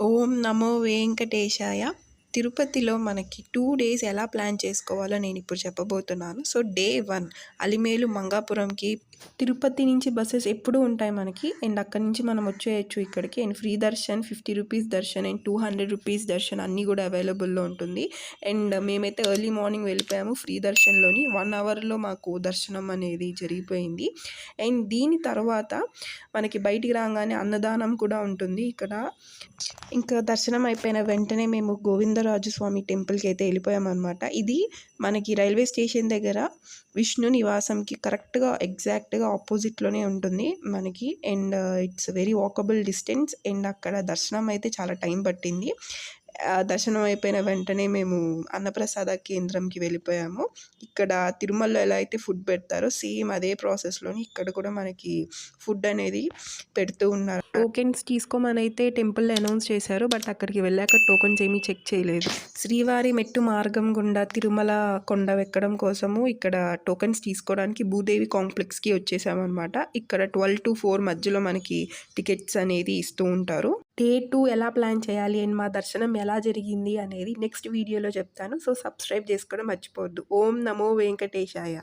ఓం నమో వెంకటేశాయ. తిరుపతిలో మనకి two days ఎలా ప్లాన్ చేసుకోవాలో నేను ఇప్పుడు చెప్పబోతున్నాను. సో డే వన్ అలిమేలు మంగాపురంకి తిరుపతి నుంచి బస్సెస్ ఎప్పుడూ ఉంటాయి మనకి. అండ్ అక్కడి నుంచి మనం వచ్చేయచ్చు ఇక్కడికి. And free darshan fifty rupees darshan and two hundred rupees darshan అన్నీ కూడా అవైలబుల్లో ఉంటుంది. అండ్ మేమైతే ఎర్లీ మార్నింగ్ వెళ్ళిపోయాము ఫ్రీ దర్శన్లోని. వన్ అవర్లో మాకు దర్శనం అనేది జరిగిపోయింది. అండ్ దీని తర్వాత మనకి బయటికి రాగానే అన్నదానం కూడా ఉంటుంది. ఇక్కడ ఇంకా దర్శనం అయిపోయిన వెంటనే మేము గోవింద గోవిందరాజు స్వామి టెంపుల్కి అయితే వెళ్ళిపోయామన్నమాట. ఇది మనకి రైల్వే స్టేషన్ దగ్గర విష్ణు నివాసంకి కరెక్ట్గా ఎగ్జాక్ట్గా ఆపోజిట్లోనే ఉంటుంది. మనకి and it's very walkable distance. And అక్కడ దర్శనం అయితే చాలా టైం పట్టింది. దర్శనం అయిపోయిన వెంటనే మేము అన్నప్రసాద కేంద్రంకి వెళ్ళిపోయాము. ఇక్కడ తిరుమలలో ఎలా అయితే ఫుడ్ పెడతారో సేమ్ అదే ప్రాసెస్లోని ఇక్కడ కూడా మనకి ఫుడ్ అనేది పెడుతూ ఉన్నారు. టోకెన్స్ తీసుకోమని అయితే టెంపుల్ అనౌన్స్ చేశారు. బట్ అక్కడికి వెళ్ళాక టోకెన్స్ ఏమీ చెక్ చేయలేదు. శ్రీవారి మెట్టు మార్గం గుండా తిరుమల కొండ ఎక్కడం కోసము ఇక్కడ టోకెన్స్ తీసుకోవడానికి భూదేవి కాంప్లెక్స్కి వచ్చేసామన్నమాట. ఇక్కడ ట్వెల్వ్ టు ఫోర్ మధ్యలో మనకి టికెట్స్ అనేది ఇస్తూ ఉంటారు. డే టూ ఎలా ప్లాన్ చేయాలి అండ్ మా దర్శనం ఎలా జరిగింది అనేది నెక్స్ట్ వీడియోలో చెప్తాను. సో సబ్స్క్రైబ్ చేసుకోవడం మర్చిపోవద్దు. ఓం నమో వెంకటేశాయ.